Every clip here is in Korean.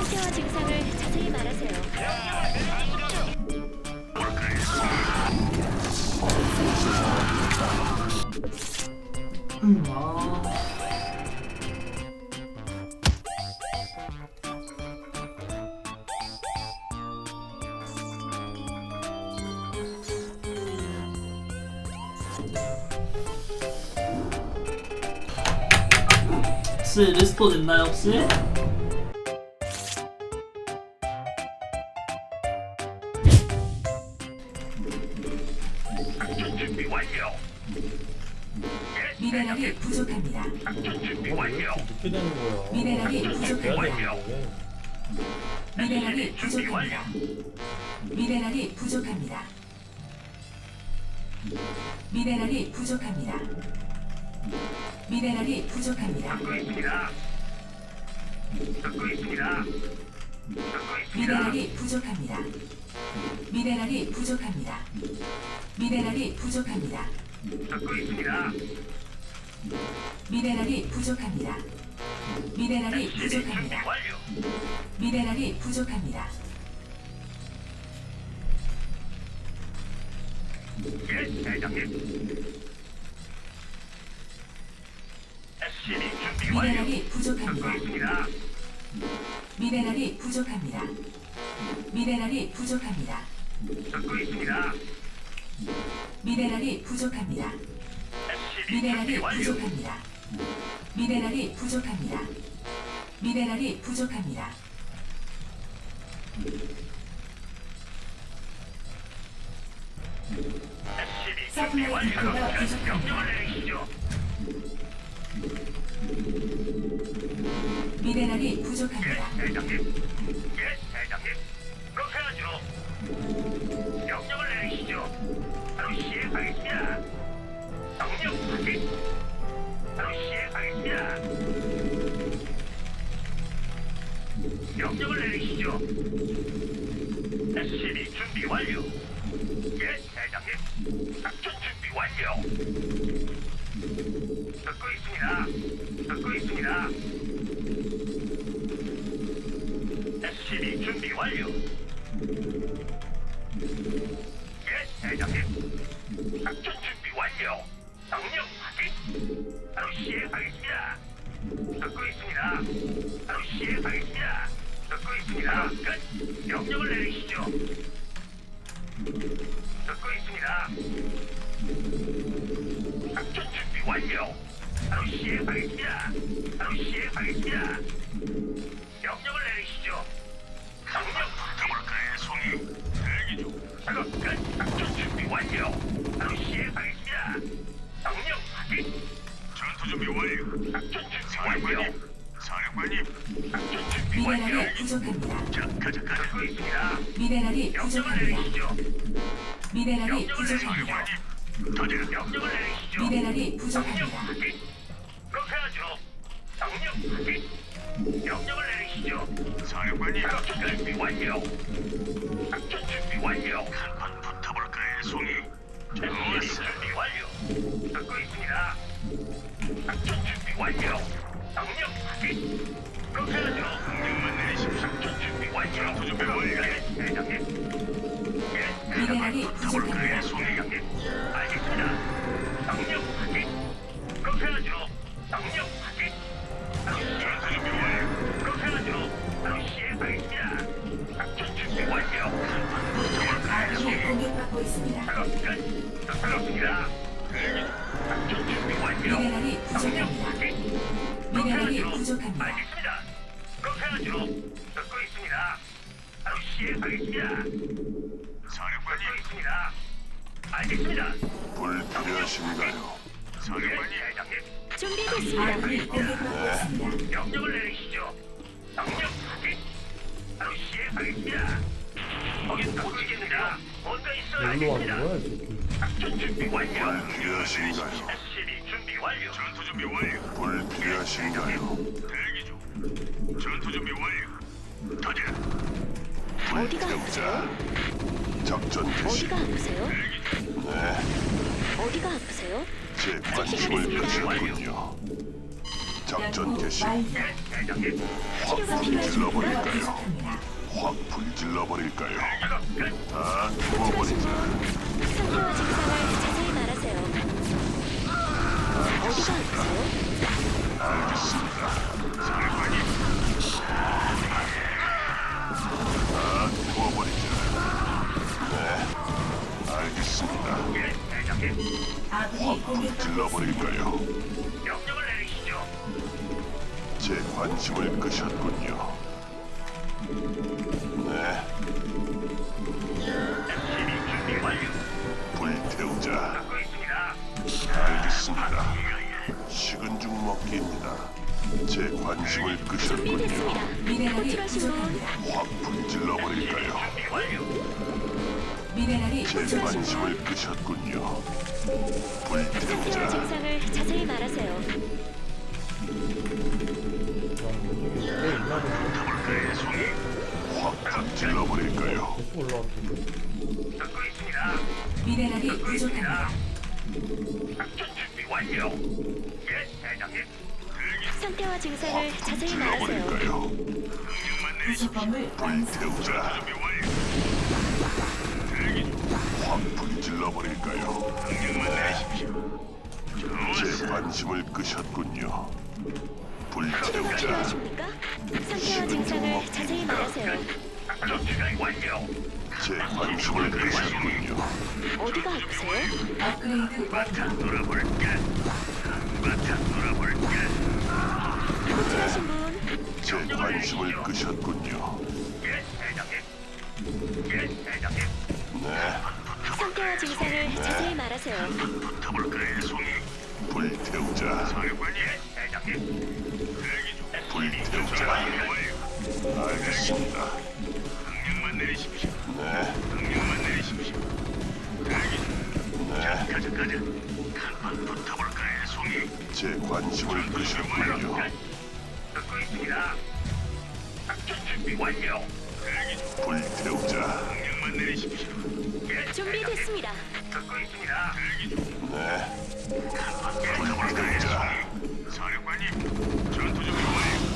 상태와 증상을 자세히 말하세요. 혹시 리스폰 있나요 혹시? 작전 준비 완료. 예, 미네랄이 부족합니다. 작전 준비 왜 완료. 이렇게 늦게 되는 거야? 미네랄이 부족합니다. 완료. 미네랄이 준비 완료. 부족합니다. 미네랄이 부족합니다. 미네랄이 부족합니다. 미네랄이 부족합니다. 듣고 있습니다. 듣고 있습니다. 듣고 있습니다. 미네랄이 부족합니다. 미네랄이 부족합니다. 미네랄이 부족합니다. 듣고 있습니다. 미네랄이 부족합니다. 미네랄이 부족합니다. 미네랄이 부족합니다. 예, 대장님. SCB 준비 완료. 미네랄이 듣고 부족합니다. 있습니다. 미네랄이 부족합니다. 미네랄이 부족합니다. 듣고 있습니다. 미네랄이 부족합니다. SCB 준비 미네랄이 완료. 부족합니다. 미네랄이 부족합니다. 미네랄이 부족합니다. SCB 준비 서플라이 완료. 디포가 부족합니다. 명령을 내리시죠. 미네랄이 부족합니다. 예, 대장님. 예, 대장님. 그렇게 하죠. 명령을 내리시죠. 바로 시행하겠습니다. 명령 확인. 바로 시행하겠습니다. 명령을 내리시죠. SCB 준비 완료. 예, 대장님. 작전 준비 완료. 듣고 있습니다. 듣고 있습니다. SCB 준비 완료. 작업 끝. 작전 준비 완료. 바로 시행하겠습니다. 명령 확인. 전투 준비 완료. 작전 준비 완료. 사령관님. 작전 준비 완료. 미네랄이 부족합니다. 자, 가자, 가자. 듣고 있습니다. 미네랄이 명령을 부족합니다. 내리시죠. 미네랄이 명령을 부족합니다. 내리시죠. 다들 명령을 내리시죠. 미네랄이 명령 부족합니다. 확인. 그렇게 하죠. 명령 확인. 명령을 내리시죠. 사령관님. 작전 준비 완료. 좋았 준비됐습니다. 아군이 공격받고 있습니다. 명령을 내리시죠. 명령 확인. 바로 시행하겠습니다. 거기 듣고 있습니다. 뭔가 있어 뭘로 하는 알겠습니다. 거야, 이 새끼? 작전 준비 완료. 불필요하신가요? SCB 준비 완료. 전투 준비 완료. 불필요하신가요? 대기 중. 전투 준비 완료. 터져. 어디가 불태우자. 작전 개시. 어디가 아프세요? 네, 어디가 아프세요? 제 관심을 끄셨군요. 작전 개시. 완료. 예, 대장님. 확 불질러 버릴까요? 확 불질러 버릴까요? 다 죽어버리자. 분 상태와 증상을 자세히 말하세요. 어디가 아프세요? 알겠습니다. 사령관님. 다 죽어버리자. 네, 알겠습니다. 예. 아군이 확 공격받고 불질러 있습니다. 버릴까요? 명령을 내리시죠. 제 관심을 끄셨군요. 네, SCB 준비 완료. 불태우자. 듣고 있습니다. 알겠습니다. 예, 예. 식은 죽 먹기입니다. 제 관심을 끄셨군요. 미네랄이 부족합니다. 확 불질러 버릴까요? 준비 완료. 미네랄이 제 부족합니다. 관심을 끄셨군요. 불태우자. 증상을 자세히 말하세요. 더블클의 송이. 확 불질러 버릴까요? 듣고 있습니다. 미네랄이 부족합니다. 작전 준비 완료. 예, 대장님. 대기 상태와 증상을 확 자세히 말하세요. 버릴까요? 명령만 완성. 불태우자. 준비 완료. 대기 중. 확 불 질러 버릴까요? 명령만 내리십시오. 제. 관심을 끄셨군요. 치료가 불태우자. 필요하십니까? 상태와 증상을 자세히 말하세요. 작전 준비 완료. 제 관심을 끄셨군요. 어디가 아프세요? 업그레이드. 바탕 놀아볼까? 바탕 놀아볼까? 호출하신 분 제 관심을 끄셨군요. 예, 대장님. 예, 대장님. 네, 상태와 증상을 자세히 말하세요. 더블클의 송이. 불태우자. 사령관님. 예, 대장님. 대기 중. 불태우자. 알겠습니다. 명령만 내리십시오. 네, 명령만 내리십시오. 대기 중. 네, 가자, 가자. 한판 붙어볼까의 송이. 제 관심을 끄셨군요. 듣고 있습니다. 작전 준비 완료. 대기 중. 불태우자. 명령만 내리십시오. 예, 준비됐습니다. 듣고 있습니다. 네. 사령관님, 전투 준비 완료.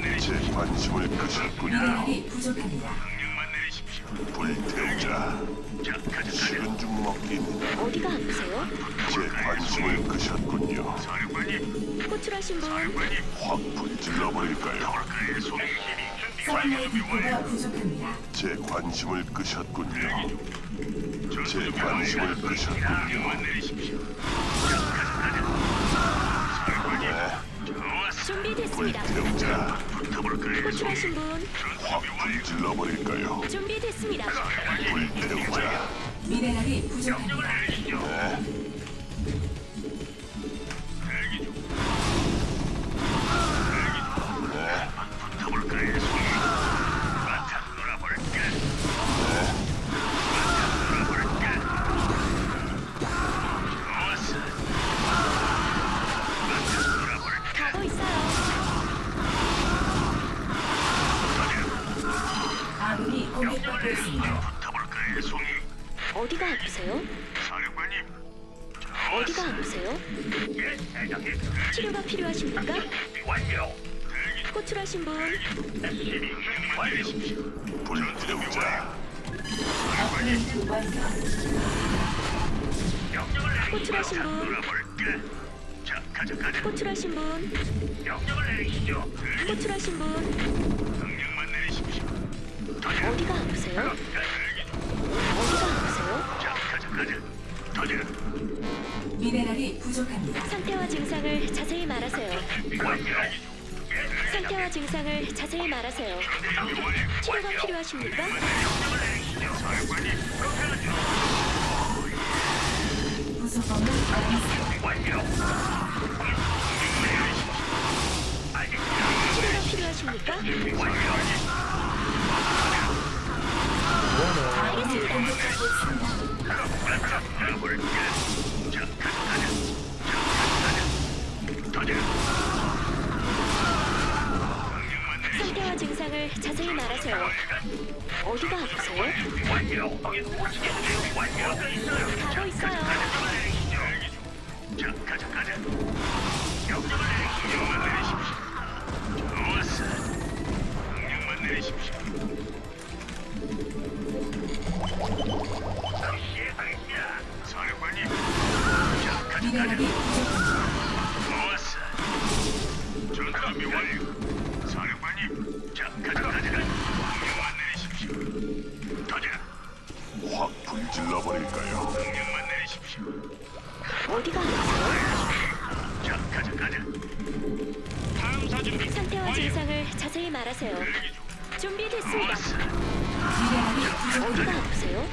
내리십시오. 관심을 끄셨군요. 미네랄이 부족합니다. 명령만 내리십시오. 불태우자. 자, 가자, 가자. 식은 죽 먹기입니다. 어디가 아프세요? 제 관심을 끄셨군요. 사령관님, 호출하신 분 사령관님. 확 불질러 버릴까요? 더블클의 송이. 준비 완료. 서플라이 준비 디포가 완료. 부족합니다. 제 관심을 끄셨군요. 제 준비 관심을. 끄셨군요. 네. 준비됐습니다. 불태우자. 호출하신 분 확 불질러 버릴까요? 준비됐습니다. 불태우자. 미네랄이 부족합니다. 네, SCB 준비 완료십시오. 불태우자. 업그레이드 완료. 명령을 내리시죠. 호출하신 분. 놀아볼까? 자, 가자, 가자. 호출하신 분 명령을 내리시죠. 호출하신 분 명령만 내리십시오. 어디가 아프세요? 대기 중. 어디가 아프세요? 자, 가자, 가자. 터져. 미네랄이 부족합니다. 상태와 증상을 자세히 말하세요. 준비 완료. 예, 상태와 증상을 자세히 말하세요. 치료가 필요하십니까? 알겠습니다. 치료가 필요하십니까? 바 증상을 자세히 말하세요. 어디가 아프세요? 가고 있어요. 미네랄이. 부족합니다. 좋았어. 전투 준비 완료. 사령관님. 확 불질러 버릴까요? 명령만 내리십시오. 어디가? 자, 가자, 가자. 탐사 준비 상태와 증상을 자세히 말하세요. 대기 중. 준비됐습니다. 미네랄이 부족합니다. 어디가 아프세요?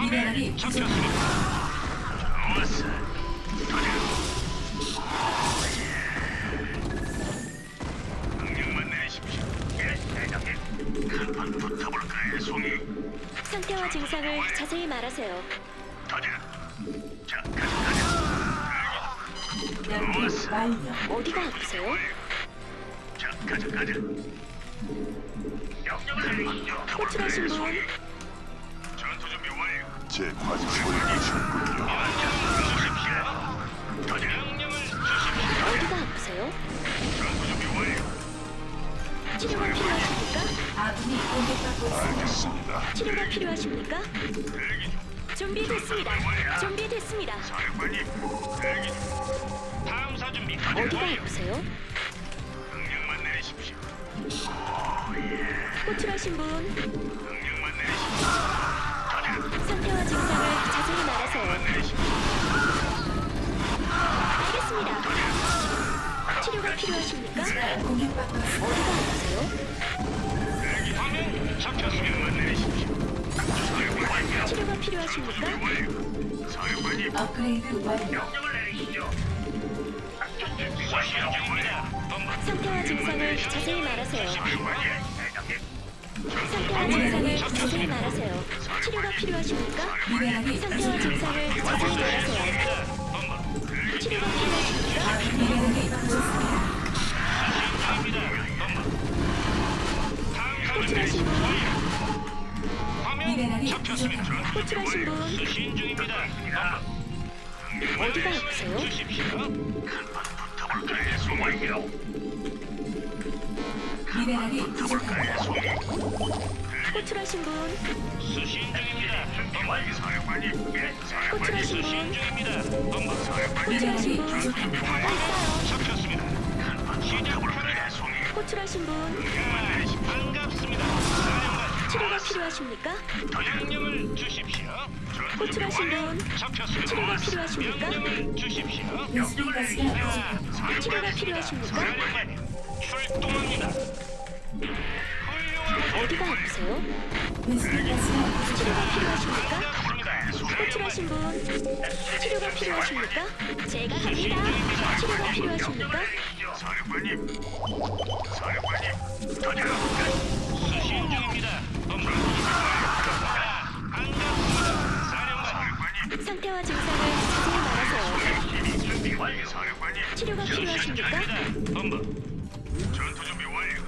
미네랄이 부족합니다. 좋았어. 가자. 명령만 내리십시오. 예, 대장님. 간판 붙어볼까요, 송이? 상태와 증상을 자세히 말하세요. 가자. 자, 가자, 가자. 연구 완료. 어디가 아프세요? 자, 가자, 가자. 명령을 내리시죠. 호출하신 분 전투 준비 완료. 제 관심을 주셨군요. 가자. 명령을 주십시오. 어디가 아프세요? 완료. 치료가 필요하십니까? 아군이 공격받고 있습니다. 알겠습니다. 치료가 필요하십니까? 대기 중. 준비됐습니다. 준비됐습니다. 사령관님, 대기 중. 탐사 준비 어디가 아프세요? 명령만 내리십시오. 호출하신 분 명령만 내리십시오. 상태와 증상을 자세히 말하세요. 내리십시오. 필요하십니까? 공격받고. 어디가 아프세요? 대기 화면 잡혔습니다. 명령만 내리십시오. 치료가 필요하십니까? 사령관님, 업그레이드 완료. 명령을 내리시죠. 상태와 증상을 자세히 말하세요. 상태와 증상을 자세히 말하세요. 치료가 필요하십니까? 상태와 증상을 자세히 말하세요. 치료가 필요하십니까? 호출하신 분 화면 미네랄이 잡혔습니다. 부족합니다. 호출하신 분 수신 중입니다. 어디가? 주십시오. 송이요? 미네랄이 부족합니다. 붙어볼까요, 송이? 호출하신 분 수신 중입니다. 준비 완료. 사령관님, 예, 사령관님. 호출하신 수신 분 중입니다. 본부 사령관님. 미네랄이 부족합니다. 잡혔습니다. 호출하신 분 반갑습니다. 사령관. 치료가 필요하십니까? 명령을 주십시오. 호출하신 분 잡혔습니다. 치료가 필요하십니까? 명령을 주십시오. 베스핀 가스가 부족합니다. 치료가 필요하십니까? 사령관님, 출동합니다. 훌륭한 어디가 아프세요? 베스핀 가스가 치료가. 필요하십니까? 반갑습니다. 호출하신 분 치료가 필요하십니까? 제가 갑니다. 치료가 필요하십니까? 사령관님. 수신 중입니다. 본부. 반갑습니다. 사령관. 상태와 증상을 자세히 말하세요. 사령관님, 준비 완료. 사령관님, 치료가 필요하십니까? 중입니다. 본부. 전투 준비 완료.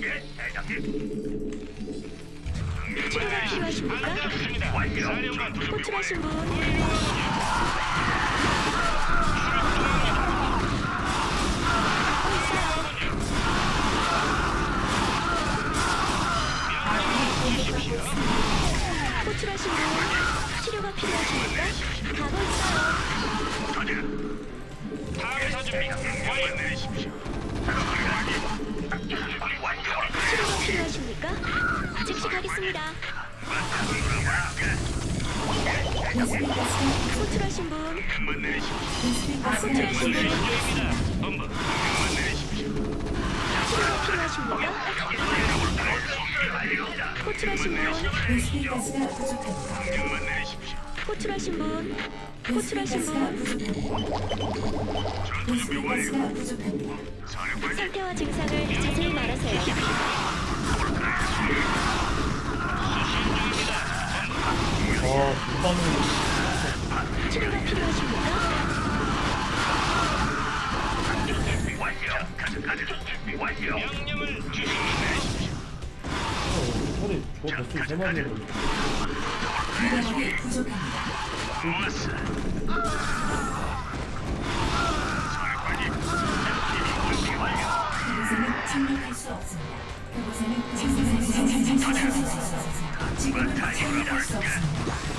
예, 대장님. 치료가 필요하십니까? 반갑습니다. 사령관 준비 호출하신 분 호출하신 가스가 부족합니다. 명만 내리십시오. 호출하신 분 호출하신 가스가 분 부족합니다. 전투 준비 베스핀 완료. 가스가 부족합니다. 사령관님, 상태와 증상을 자세히 말하세요. 수신 중입니다. 어, 이거는 치료가 필요하십니까? 준비 완료. 가자, 가자. 준비 완료. 명령을 주십시오. 벌써 세 마리 해버렸어. 미네랄이 부족합니다.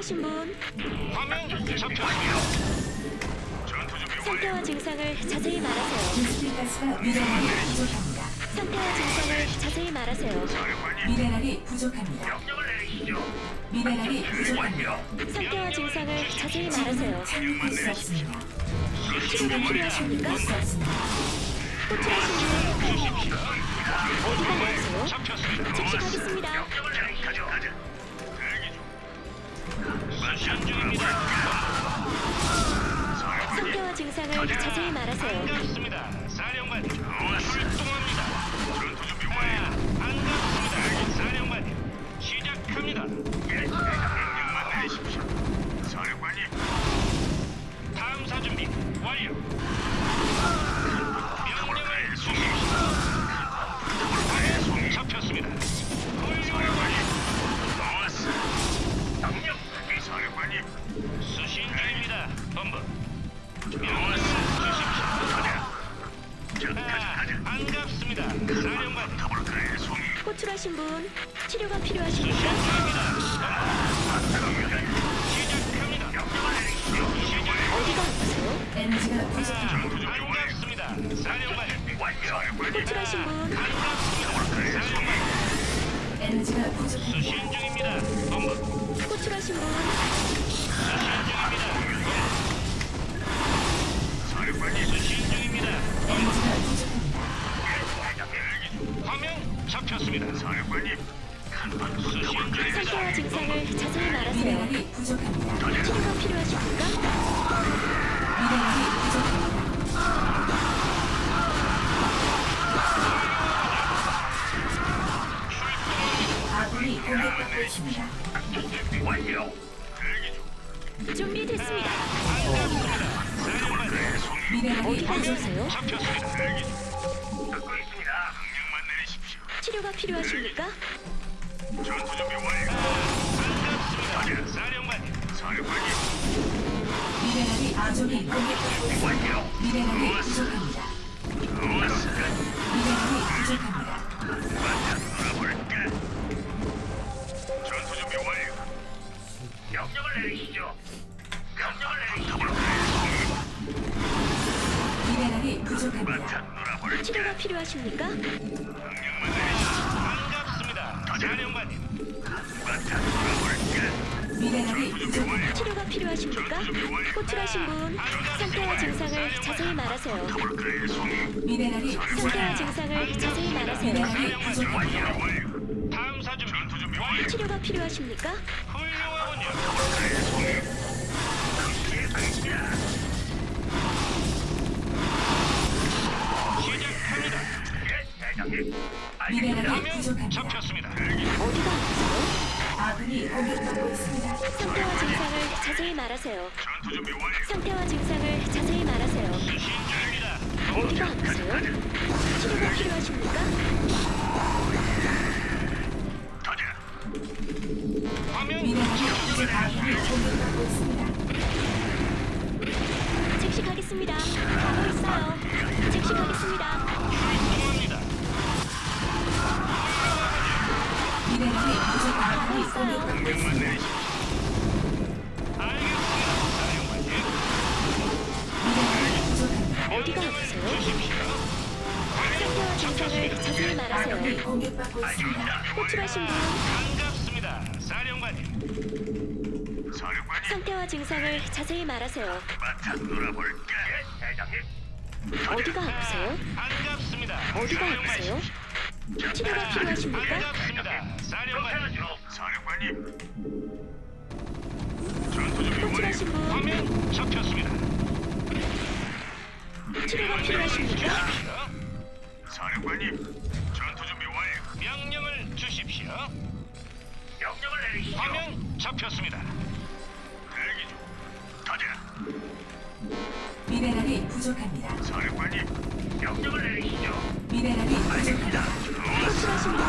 호출하신 분 화면 잡혔습니다. 전투 준비 완료. 상태와 증상을 자세히 말하세요. 인스피 가스가 미네랄이 부족합니다. 상태와 증상을 자세히 말하세요. 미네랄이 부족합니다. 미네랄이 부족합니다. 상태와 증상을 자세히 말하세요. 착륙할 수 없습니다. 치료가 필요하십니까? 수 없습니다. 호출하신 분 어디가? 잡혔습니다. 즉시 가겠습니다. 중. 수신 중입니다. 상태와 증상을 자세히 말하세요. 반갑습니다. 사령관. 출동합니다. 반갑습니다. 사령관. 사령관님. 호출하신 분. 사령관. 에너지가 부족합니다. 수신 중입니다. 본부. 호출하신 분 수신 중입니다. 사령관님. 수신 중입니다. 에너지가 부족합니다. 화면 잡혔습니다. 수신 중입니다. 상태와 증상을 자세히 말하세요. 미네랄이 부족합니다. 치료가 필요하십니까? 준비됐습니다. 치료가 필요하십니까? 전투 준비 완료. 반갑습니다. 사령관님. 사령관님. 미네랄이 아군이 공격받고 있습니다. 완료. 미네랄이 부족합니다. 좋았어. 미네랄이 부족합니다. 완전 놀아볼까? 전투 준비 완료. 명령을 내리시죠. 명령을 내리시죠. 미네랄이 부족합니다. 완전 놀아볼까? 치료가 필요하십니까? 명령만 내리시죠. 사령관님. 미네랄이 부족합니다. 치료가 필요하십니까? 호출하신 분 상태와 증상을 자세히 말하세요. 그의 송이. 미네랄이 상태와 부족합니다. 증상을 자세히 말하세요. 미네랄이 부족합니다. 완료. 탐사 준비. 전투 준비 완료. 치료가 필요하십니까? 훌륭하군요. 송이. 시작합니다. 예, 대장님. 미네랄이 화면 부족합니다. 잡혔습니다. 어디가 아프세요? 아군이 공격받고 있습니다. 상태와 증상을 자세히 말하세요. 전투 준비 완료. 상태와 증상을 자세히 말하세요. 수신 중입니다. 어디가 아프세요? 치료가 필요하십니까? 가자. 화면 미네랄이 아군이 공격받고 있습니다. 즉시 가겠습니다. 가고 있어요. 즉시 가겠습니다. 가고 있어요. 명령만 내리십시오. 알겠습니다. 사령관님. 미네랄이 부족합니다. 어디가 아프세요? 주십시오. 상태와 증상을 자세히 말하세요. 아군이 공격받고 있습니다. 호출하신 분 반갑습니다. 사령관님. 사령관님. 상태와 증상을 자세히 말하세요. 바탕 놀아볼까? 예, 대장님. 어디가 아프세요? 반갑습니다. 어디가 사령관님. 아프세요? 치료가 필요하십니까? 사령관님. 사령관님. 전투 준비 완료. 호출하신 분. 화면 잡혔습니다. 치료가 필요하십니까? 사령관님, 전투 준비 완료. 명령을 주십시오. 명령을 내리시죠. 화면 잡혔습니다. 대기 중. 가자. 미네랄이 부족합니다. 사령관님, 명령을 내리시죠. 미네랄이 부족합니다. 호출하신 Assassin.